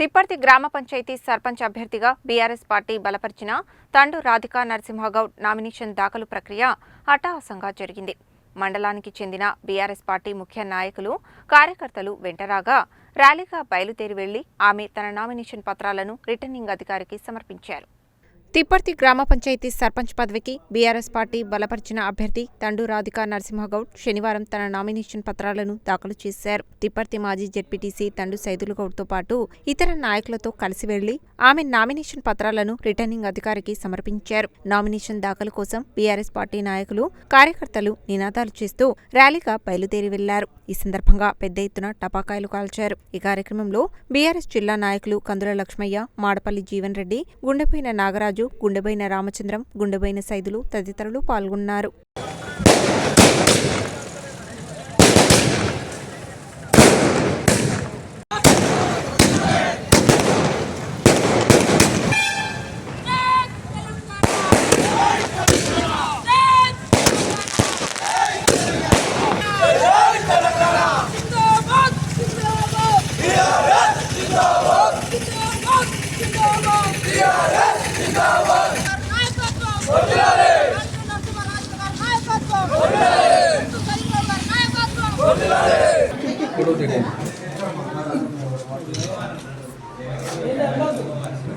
తిప్పర్తి గ్రామ పంచాయతీ సర్పంచ్ అభ్యర్థిగా BRS party బలపరిచిన తండు రాధికా నరసింహగౌడ్ నామినేషన్ దాఖలు ప్రక్రియ అట్టహాసంగా జరిగింది. మండలానికి చెందిన బీఆర్ఎస్ పార్టీ ముఖ్య నాయకులు కార్యకర్తలు వెంటరాగా ర్యాలీగా బయలుదేరి వెళ్ళి ఆమె తన నామినేషన్ పత్రాలను రిటర్నింగ్ అధికారికి సమర్పించారు. తిప్పర్తి గ్రామ పంచాయతీ సర్పంచ్ పదవికి బీఆర్ఎస్ పార్టీ బలపరిచిన అభ్యర్థి తండు రాధికా నరసింహగౌడ్ శనివారం తన నామినేషన్ పత్రాలను దాఖలు చేశారు. తిప్పర్తి మాజీ జెడ్పీటీసీ తండు సైదులగౌడ్తో పాటు ఇతర నాయకులతో కలిసి వెళ్ళి ఆమె నామినేషన్ పత్రాలను రిటర్నింగ్ అధికారికి సమర్పించారు. నామినేషన్ దాఖలు కోసం బీఆర్ఎస్ పార్టీ నాయకులు కార్యకర్తలు నినాదాలు చేస్తూ ర్యాలీగా బయలుదేరి వెళ్ళారు. ఈ సందర్భంగా పెద్ద ఎత్తున టపాకాయలు కాల్చారు. ఈ కార్యక్రమంలో బీఆర్ఎస్ జిల్లా నాయకులు కందుల లక్ష్మయ్య మాడపల్లి జీవన్ రెడ్డి గుండెపోయిన నాగరాజు గుండెబోయిన రామచంద్రం గుండెబైన సైదులు తదితరులు పాల్గొన్నారు Yeah!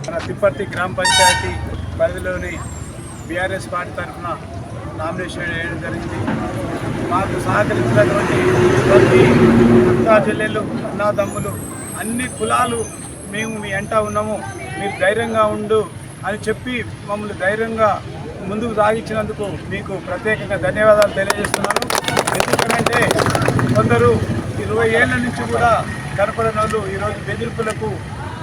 మన తిప్పర్తి గ్రామ పంచాయతీ పరిధిలోని బీఆర్ఎస్ పార్టీ తరఫున నామినేషన్ వేయడం జరిగింది. మాకు సహకరించినటువంటి ప్రతి అక్కా చెల్లెళ్ళు అన్నాదమ్ములు అన్ని కులాలు మేము మీ ఎంట ఉన్నాము. మీరు ధైర్యంగా ఉండు. అని చెప్పి మమ్మల్ని ధైర్యంగా ముందుకు సాగించినందుకు మీకు ప్రత్యేకంగా ధన్యవాదాలు తెలియజేస్తున్నాను. ఎందుకంటే కొందరు ఇరవై ఏళ్ళ నుంచి కూడా కనపడని వాళ్ళు ఈరోజు బెదిరింపులకు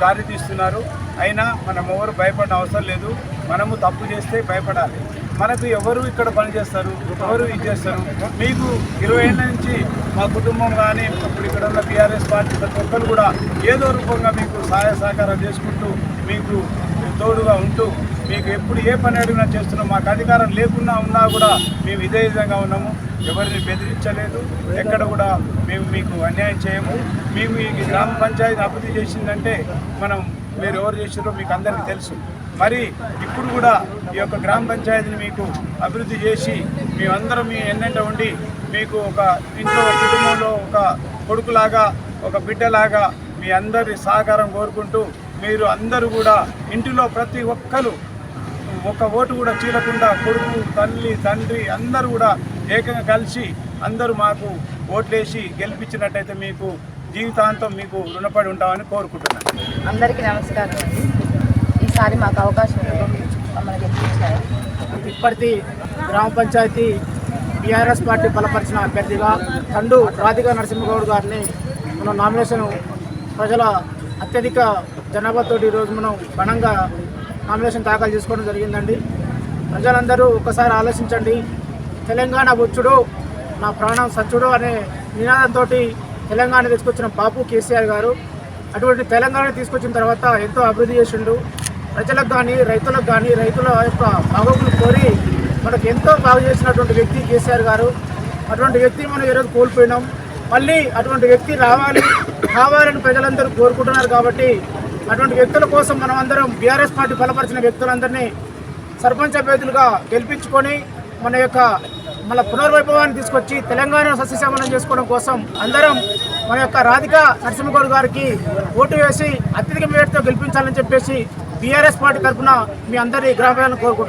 దారి తీస్తున్నారు అయినా మనం ఎవరు భయపడిన అవసరం లేదు. మనము తప్పు చేస్తే భయపడాలి. మనకు ఎవరు ఇక్కడ పనిచేస్తారు ఎవరు ఇది చేస్తారు? మీకు ఇరవై ఏళ్ళ నుంచి మా కుటుంబం కానీ ఇప్పుడు ఇక్కడ ఉన్న బీఆర్ఎస్ పార్టీ ప్రతి ఒక్కరు కూడా ఏదో రూపంగా మీకు సహాయ సహకారం చేసుకుంటూ మీకు తోడుగా ఉంటూ మీకు ఎప్పుడు ఏ పని అడిగినా చేస్తున్నాం. మాకు అధికారం లేకున్నా ఉన్నా కూడా మేము ఇదే విధంగా ఉన్నాము. ఎవరిని బెదిరించలేదు. ఎక్కడ కూడా మేము మీకు అన్యాయం చేయము. మేము ఈ గ్రామ పంచాయతీ అభివృద్ధి చేసిందంటే మనం మీరు ఎవరు చేసారో మీకు అందరికీ తెలుసు. మరి ఇప్పుడు కూడా ఈ యొక్క గ్రామ పంచాయతీని మీకు అభివృద్ధి చేసి మేమందరం మీ ఎన్నంట ఉండి మీకు ఒక ఇంట్లో ఒక కుటుంబంలో ఒక కొడుకులాగా ఒక బిడ్డలాగా మీ అందరి సహకారం కోరుకుంటూ మీరు అందరూ కూడా ఇంటిలో ప్రతి ఒక్కరు ఒక ఓటు కూడా చీలకుండా కొడుకు తల్లి తండ్రి అందరూ కూడా ఏకంగా కలిసి అందరూ మాకు ఓట్లేసి గెలిపించినట్టయితే మీకు జీవితాంతం మీకు రుణపడి ఉంటామని కోరుకుంటున్నాను. అందరికీ నమస్కారం అండి. ఈసారి మాకు అవకాశం ఇవ్వండి. మమ్మల్ని గెలిపించారు. తిప్పర్తి గ్రామ పంచాయతీ బీఆర్ఎస్ పార్టీ బలపరిచిన అభ్యర్థిగా తండు రాధికా నరసింహగౌడ్ గారిని మనం నామినేషన్ ప్రజల అత్యధిక జనాభాతో ఈరోజు మనం ఘనంగా నామినేషన్ దాఖలు చేసుకోవడం జరిగిందండి. ప్రజలందరూ ఒక్కసారి ఆలోచించండి. తెలంగాణ వచ్చుడు నా ప్రాణం సచ్చుడు అనే నినాదంతో తెలంగాణ తీసుకొచ్చిన బాపు కేసీఆర్ గారు అటువంటి తెలంగాణ తీసుకొచ్చిన తర్వాత ఎంతో అభివృద్ధి చేసిండు. ప్రజలకు కానీ రైతులకు కానీ రైతుల యొక్క బాగోగులు కోరి మనకు ఎంతో బాగు చేసినటువంటి వ్యక్తి కేసీఆర్ గారు. అటువంటి వ్యక్తి మనం ఈరోజు కోల్పోయినాం. మళ్ళీ అటువంటి వ్యక్తి రావాలి కావాలని ప్రజలందరూ కోరుకుంటున్నారు కాబట్టి అటువంటి వ్యక్తుల కోసం మనం అందరం బీఆర్ఎస్ పార్టీ బలపరిచిన వ్యక్తులందరినీ సర్పంచ్ అభ్యర్థులుగా గెలిపించుకొని మన యొక్క మన పునర్వైభవాన్ని తీసుకొచ్చి తెలంగాణ సస్యశ్యామలం చేసుకోవడం కోసం అందరం మన యొక్క రాధిక నరసింహగౌడ్ గారికి ఓటు వేసి అత్యధిక మేరతో గెలిపించాలని చెప్పేసి బీఆర్ఎస్ పార్టీ తరఫున మీ అందరి గ్రామాలను కోరుకుంటున్నాం.